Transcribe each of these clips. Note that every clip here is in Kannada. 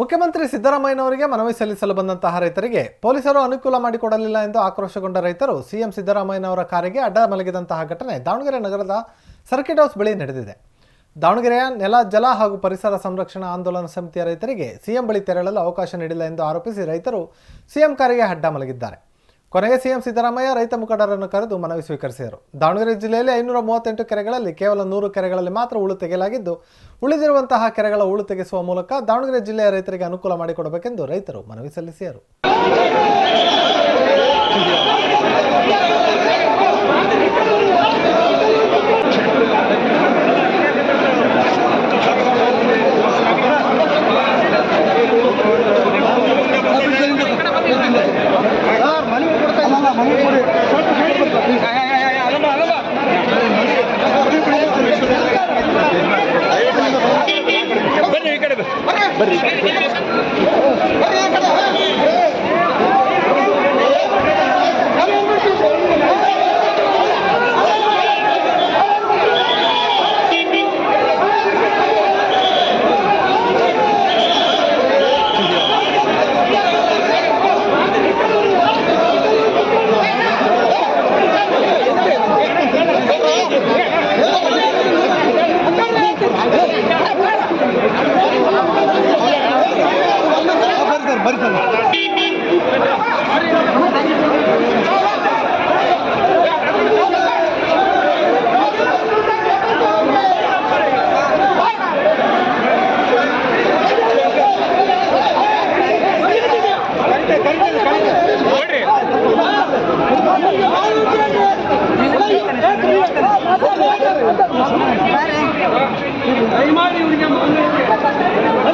ಮುಖ್ಯಮಂತ್ರಿ ಸಿದ್ದರಾಮಯ್ಯನವರಿಗೆ ಮನವಿ ಸಲ್ಲಿಸಲು ಬಂದಂತಹ ರೈತರಿಗೆ ಪೊಲೀಸರು ಅನುಕೂಲ ಮಾಡಿಕೊಡಲಿಲ್ಲ ಎಂದು ಆಕ್ರೋಶಗೊಂಡ ರೈತರು ಸಿಎಂ ಸಿದ್ದರಾಮಯ್ಯನವರ ಕಾರಿಗೆ ಅಡ್ಡ ಮಲಗಿದಂತಹ ಘಟನೆ ದಾವಣಗೆರೆ ನಗರದ ಸರ್ಕಿಟ್ ಹೌಸ್ ಬಳಿ ನಡೆದಿದೆ. ದಾವಣಗೆರೆಯ ನೆಲ ಜಲ ಹಾಗೂ ಪರಿಸರ ಸಂರಕ್ಷಣಾ ಆಂದೋಲನ ಸಮಿತಿಯ ರೈತರಿಗೆ ಸಿಎಂ ಬಳಿ ತೆರಳಲು ಅವಕಾಶ ನೀಡಿಲ್ಲ ಎಂದು ಆರೋಪಿಸಿ ರೈತರು ಸಿಎಂ ಕಾರಿಗೆ ಅಡ್ಡ ಮಲಗಿದ್ದಾರೆ. ಕೊನೆಗೆ ಸಿಎಂ ಸಿದ್ದರಾಮಯ್ಯ ರೈತ ಮುಖಂಡರನ್ನು ಕರೆದು ಮನವಿ ಸ್ವೀಕರಿಸಿದರು. ದಾವಣಗೆರೆ ಜಿಲ್ಲೆಯಲ್ಲಿ ಐನೂರ ಮೂವತ್ತೆಂಟು ಕೆರೆಗಳಲ್ಲಿ ಕೇವಲ ನೂರು ಕೆರೆಗಳಲ್ಲಿ ಮಾತ್ರ ಉಳು ತೆಗೆಯಲಾಗಿದ್ದು, ಉಳಿದಿರುವಂತಹ ಕೆರೆಗಳ ಉಳು ತೆಗೆಸುವ ಮೂಲಕ ದಾವಣಗೆರೆ ಜಿಲ್ಲೆಯ ರೈತರಿಗೆ ಅನುಕೂಲ ಮಾಡಿಕೊಡಬೇಕೆಂದು ರೈತರು ಮನವಿ ಸಲ್ಲಿಸಿದರು.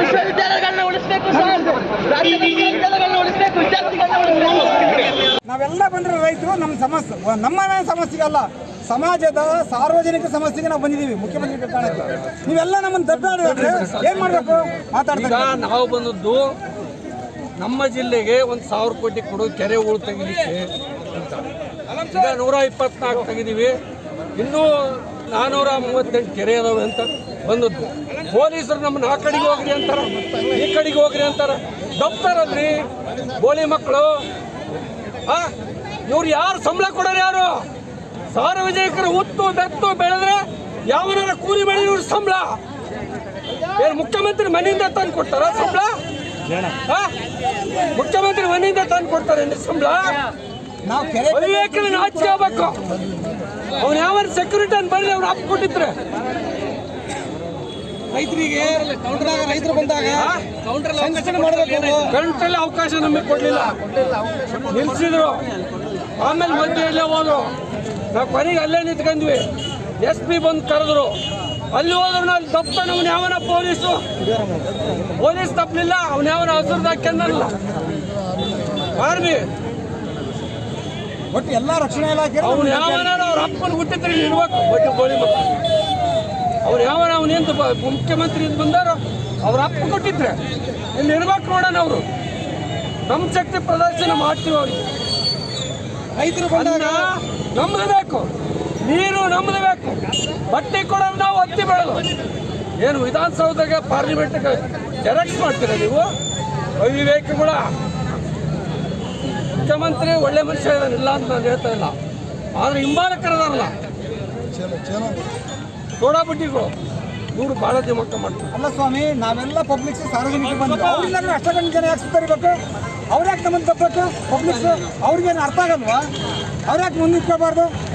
ವಿಶ್ವವಿದ್ಯಾಲಯಗಳನ್ನ ಉಳಿಸ್ಬೇಕು ಸರ್. ರಾಜ್ಯದ ವಿಶ್ವವಿದ್ಯಾಲಯಗಳನ್ನ ಉಳಿಸ್ಬೇಕು. ವಿದ್ಯಾರ್ಥಿಗಳನ್ನ ಉಳಿಸ್ಬೇಕು. ನಾವೆಲ್ಲ ಬಂದ್ರೆ ರೈತರು ನಮ್ಮ ಸಮಸ್ಯೆ ನಮ್ಮ ಸಮಸ್ಯೆಗೆ ಅಲ್ಲ ಸಮಾಜದ ಸಾರ್ವಜನಿಕ ಸಮಸ್ಯೆಗೆ ನಾವು ಬಂದಿದ್ದೀವಿ ಮುಖ್ಯಮಂತ್ರಿ ಕಾರಣಕ್ಕೆ ನೀವೆಲ್ಲ ನಮ್ಮನ್ನು ದಬ್ಬಾಡಿದ್ರೆ ಏನ್ ಮಾಡ್ಬೇಕು? ಈಗ ಮಾತಾಡ್ತಾರೆ ನಾವು ಬಂದದ್ದು ನಮ್ಮ ಜಿಲ್ಲೆಗೆ ಒಂದು ಸಾವಿರ ಕೋಟಿ ಕೊಡು ಕೆರೆ ಉಳು ತೆಗಿಲಿಕ್ಕೆ ಅಂತ. ಈಗ ನೂರ ಇಪ್ಪತ್ನಾಲ್ಕು ತೆಗಿದೀವಿ. ಇನ್ನೂ ನಾನೂರ ಮೂವತ್ತೆಂಟು ಕೆರೆ ಅದಾವೆ ಅಂತ ಬಂದದ್ದು. ಪೊಲೀಸರು ನಮ್ಮನ್ನು ಆ ಕಡೆಗೆ ಹೋಗ್ರಿ ಅಂತಾರೆ ಈ ಕಡೆಗೆ ಹೋಗ್ರಿ ಅಂತಾರೆ. ದಪ್ತಾರಲ್ರಿ ಬೋಳಿ ಮಕ್ಕಳು. ಆ ಇವ್ರು ಯಾರು ಸಂಬಳ ಕೊಡೋರು ಯಾರು? ಸಾರ್ವಜನಿಕರು ಉತ್ತು ಬೆತ್ತು ಬೆಳೆದ್ರೆ ಯಾವನಾರ ಕೂಲಿ ಬೆಳೆ ಇವ್ರ ಸಂಬಳ? ಏನು ಮುಖ್ಯಮಂತ್ರಿ ಮನೆಯಿಂದ ತಂದು ಕೊಡ್ತಾರ ಸಂಬಳ? ಮುಖ್ಯಮಂತ್ರಿ ಮನೆಯಿಂದ ತಂದು ಕೊಡ್ತಾರೆ ಸಂಬಳ? ನಾಚಿಕೆ ಆಗ್ಬೇಕು. ಅವ್ನು ಯಾವ ಸೆಕ್ಯೂರಿಟಿ ಅಂತ ಬರ್ಲಿ ಅವ್ರು ಅಪ್ಪ ಕೊಟ್ಟಿದ್ರೆ ರೈತರಿಗೆ ಕೌಂಟರ್ದಾಗ ರೈತರು ಬಂದಾಗ ಸಂಘಟನೆ ಮಾಡಬೇಕು ಗಂಟಲ್ಲಿ ಅವಕಾಶ ನಮಗೆ ಕೊಡಲಿಲ್ಲ. ನಿಲ್ಸಿದ್ರು. ಆಮೇಲೆ ಮಧ್ಯೆಯಲ್ಲೇ ಹೋದ್ರು. ನಾವು ಕೊನೆಗೆ ಅಲ್ಲೇ ನಿಂತ್ಕೊಂಡ್ವಿ. ಎಸ್ ಪಿ ಬಂದು ಕರೆದ್ರು. ಅಲ್ಲಿ ಹೋದ್ರು ನಾನು ತಪ್ಪ ಅವ್ನು ಯಾವನ ಪೊಲೀಸು? ಪೊಲೀಸ್ ತಪ್ಪಲಿಲ್ಲ ಅವನ ಯಾವನ ಹಸಿರು ಹಾಕ್ಯಂದಲ್ಲ ಆರ್ಮಿ. ಒಟ್ಟು ಎಲ್ಲ ರಕ್ಷಣಾ ಇಲಾಖೆ ಅವ್ನು ಯಾವನ ಅವ್ರ ಅಪ್ಪನ ಹುಟ್ಟಿದ್ರೆ ಇರ್ಬೇಕು. ಒಟ್ಟು ಗೋಳಿ ಮಕ್ಕಳು. ಅವ್ರು ಯಾವನ ಅವನೇಂತ ಮುಖ್ಯಮಂತ್ರಿ ಅಂತ ಬಂದಾರೋ ಅವ್ರ ಅಪ್ಪ ಕೊಟ್ಟಿದ್ರೆ. ಇಲ್ಲಿ ಇರ್ಬೇಕು ನೋಡೋಣ ಅವರು. ನಮ್ಮ ಶಕ್ತಿ ಪ್ರದರ್ಶನ ಮಾಡ್ತೀವಿ ಅವ್ರಿಗೆ ರೈತರು ಬಂದಾಗ ನಮ್ದು ಬೇಕು. ನೀರು ನಮ್ದು ಬೇಕು. ಬಟ್ಟೆ ಕೊಡೋದು ನಾವು ಹತ್ತಿ ಬೆಳೆದು. ಏನು ವಿಧಾನಸೌಧಕ್ಕೆ ಪಾರ್ಲಿಮೆಂಟ್ಗೆ ಜೆರಾಕ್ಸ್ ಮಾಡ್ತೀರ ನೀವು? ಅವಿವೇಕಗಳ ಮುಖ್ಯಮಂತ್ರಿ ಒಳ್ಳೆ ಮನುಷ್ಯ ಇಲ್ಲ ಅಂತ ನಾನು ಹೇಳ್ತಾ ಇಲ್ಲ. ಆದ್ರೆ ಹಿಂಬಾಲಕರದಾರಲ್ಲ. ಸೋಡಾ ಬಡ್ಡಿಗಳು ಇವರು ಭಾಳ ದಿಮಾಕ ಮಾಡ್ತಾರೆ ಅಲ್ಲ ಸ್ವಾಮಿ, ನಾವೆಲ್ಲ ಪಬ್ಲಿಕ್ ಸಾರ್ವಜನಿಕ ಅವ್ರಿಂದ ಅಷ್ಟೊಂದು ಜನ ಯಾಕೆ ಸುತ್ತರಿಬೇಕು ಅವ್ರು ಯಾಕೆ ನಮ್ಮನ್ನು ತಪ್ಪಬೇಕು ಪಬ್ಲಿಕ್ಸ್ ಅವ್ರಿಗೇನು ಅರ್ಥ ಆಗಲ್ವಾ? ಅವ್ರು ಯಾಕೆ ಮುಂದೆ ನಿಂತ್ಕೋಬಾರ್ದು